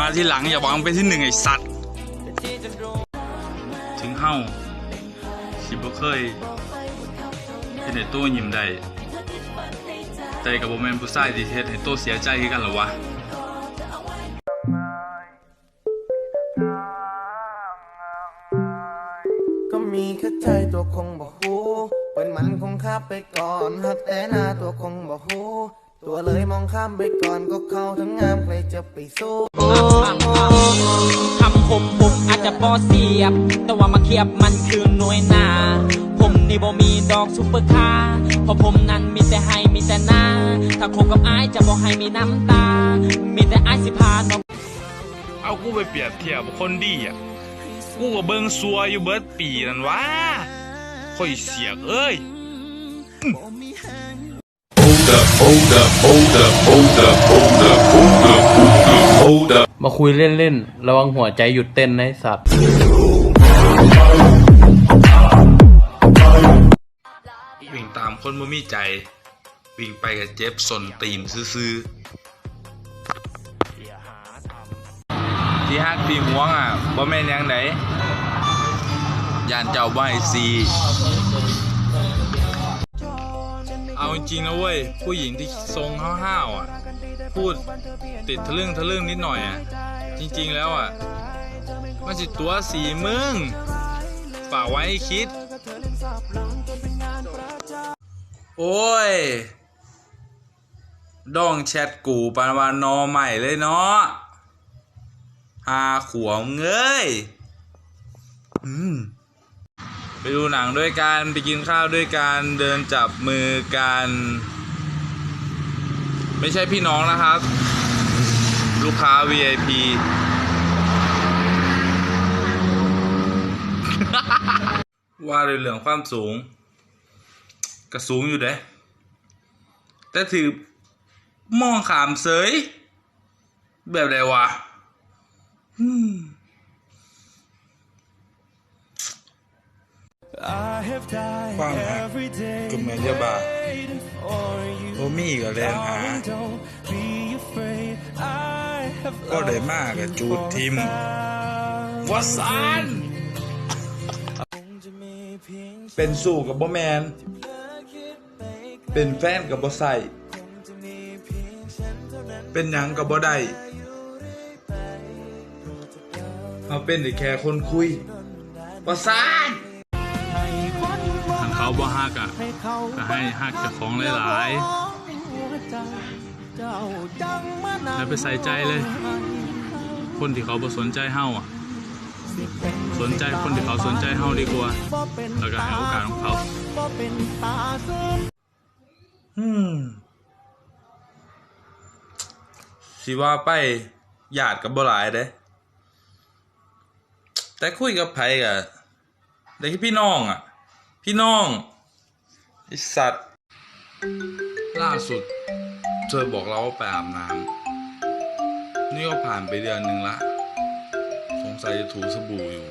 มาที่หลังอย่าหวังเป็นที่หนึ่งไอ้สัตว์ ถึงเฮ้าสิบ่เคยเห็นไอ้ตัวยิ้มได้แต่กับโมเมนผู้ชายที่เฮ็ดให้ตัวเสียใจคือกันหรอวะก็มีแค่ใจตัวคงบอกฮู้เป็นมันคงข้าไปก่อนหักแต่หน้าตัวคงบอกฮู้ ตัวเลยมองข้ามไปก่อนก็เข้าทั้งงามใครจะไปสู้คำคมผมอาจจะบอเสียบ แต่ว่ามาเคียบมันคือหน่วยหนา ผมนี่บ่มีดอกซุปเปอร์คาร์เพราะผมนั้นมีแต่ให้มีแต่หน้า ถ้าคบกับอายจะบ่ให้มีน้ำตา มีแต่อายสิพาน้องเอากูไปเปรียบเทียบคนดีอะ กูก็เบิ่งซัวอยู่เบิดปีนั่นวะค่อยเสียกเอ้ย Hold up, hold up, hold up, hold up, hold up, hold up, hold up, hold up. มาคุยเล่นๆ ระวังหัวใจหยุดเต้นนะไอ้สัตว์ วิ่งตามคนบ่มีใจ วิ่งไปกับเจ็บสนตีนซื่อๆที่ฮักที่หวงอะบ่แม่นหยังไดย่านเจ้าบ่ให้ซีเอา จริงๆนะเว้ย ผู้หญิงที่ทรงห้าวๆอะ พูดติดทะลึ่งทะลึ่งนิดหน่อยอะ จริงๆแล้วอะ มันสิตัวสีมึงฝากไว้คิด โอ้ยดองแชทกูปานวานอใหม่เลยเนาะหาขวงเงยอืม ไปดูหนังด้วยกันไปกินข้าวด้วยกันเดินจับมือกัน ไม่ใช่พี่น้องนะครับ ลูกค้า VIP ว่าเรื่องความสูงก็สูงอยู่เด้แต่ถือมองขามเสย แบบใดวะอื ความหักก็เหมือนยาบาโอมี่ก็แลนหาก็ได้มากกับจูดทิมวาสันเป็นสู่กับบ่แมน เป็นแฟนกับบ่ใส่เป็นหยังกับบ่ได้เขาเป็นแต่แค่คนคุยประสานทางเขา บ่ฮักอะก็ให้ฮักเจ้าของหลายๆแล้วไปใส่ใจเลย คนที่เขาบ่สนใจเฮาอะ สนใจคนที่เขาสนใจเฮาดีกว่า แล้วก็ให้โอกาสของเขาอืมสิว่าไปญาติกับบ่หลายเด้แต่คุยกับไผกะได้แค่พี่น้องอะ พี่น้องไอสัตว์ ล่าสุด เธอบอกเราว่าไปอาบน้ำนี่ก็ผ่านไปเดือนหนึ่งละ สงสัยจะถูสบู่อยู่